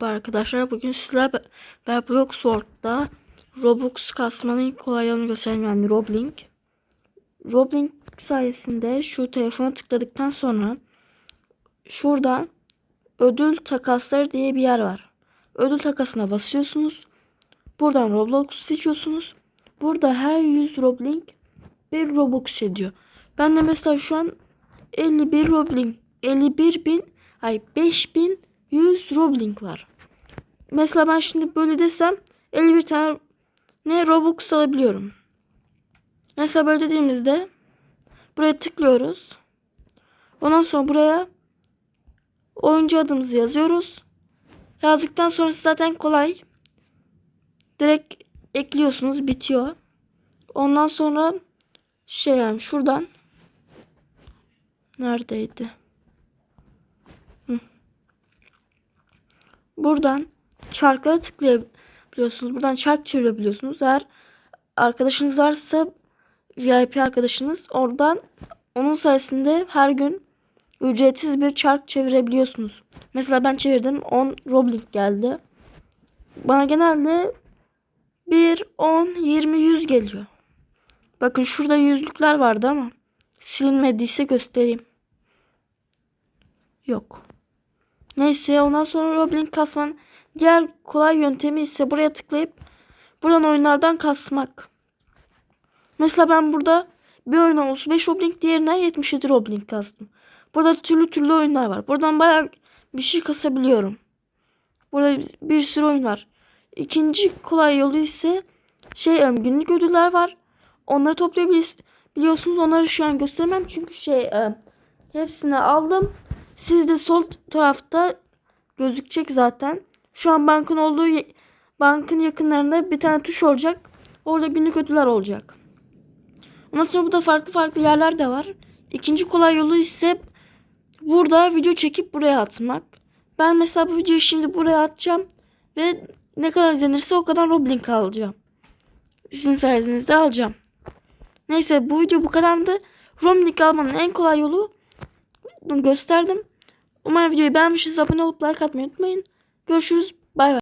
Merhaba arkadaşlar bugün sizlerle beraber Bloxworld'da Robux kasmanın kolay yolunu göstereyim yani Roblink. Roblink sayesinde şu telefona tıkladıktan sonra şuradan ödül takasları diye bir yer var. Ödül takasına basıyorsunuz. Buradan Roblox seçiyorsunuz. Burada her 100 Roblink bir Robux ediyor. Ben de mesela şu an 51 Roblink 51 bin ay 5100 Roblink var. Mesela ben şimdi böyle desem 51 tane ne Robux alabiliyorum. Mesela böyle dediğimizde buraya tıklıyoruz. Ondan sonra buraya oyuncu adımızı yazıyoruz. Yazdıktan sonra zaten kolay. Direkt ekliyorsunuz bitiyor. Ondan sonra şey yani şuradan neredeydi? Buradan çarklara tıklayabiliyorsunuz. Buradan çark çevirebiliyorsunuz. Eğer arkadaşınız varsa VIP arkadaşınız oradan onun sayesinde her gün ücretsiz bir çark çevirebiliyorsunuz. Mesela ben çevirdim 10 Roblink geldi. Bana genelde 1, 10, 20, 100 geliyor. Bakın şurada yüzlükler vardı ama silinmediyse göstereyim. Yok. Neyse ondan sonra Roblink kasmanın diğer kolay yöntemi ise buraya tıklayıp buradan oyunlardan kasmak. Mesela ben burada bir oyundan 35 Roblink diğerinden 77 Roblink kastım. Burada türlü türlü oyunlar var. Buradan bayağı bir şey kasabiliyorum. Burada bir sürü oyun var. İkinci kolay yolu ise şey günlük ödüller var. Onları toplayabiliyorsunuz. Onları şu an göstermem çünkü şey e, hepsini aldım. Siz de sol tarafta gözükecek zaten. Şu an bankın olduğu bankın yakınlarında bir tane tuş olacak. Orada günlük ödüller olacak. Ondan sonra burada farklı farklı yerler de var. İkinci kolay yolu ise burada video çekip buraya atmak. Ben mesela bu videoyu şimdi buraya atacağım ve ne kadar izlenirse o kadar Roblink alacağım. Sizin sayenizde alacağım. Neyse bu video bu kadardı. Roblink almanın en kolay yolu gösterdim. Umarım videoyu beğenmişsiniz. Abone olup like atmayı unutmayın. Görüşürüz. Bay bay.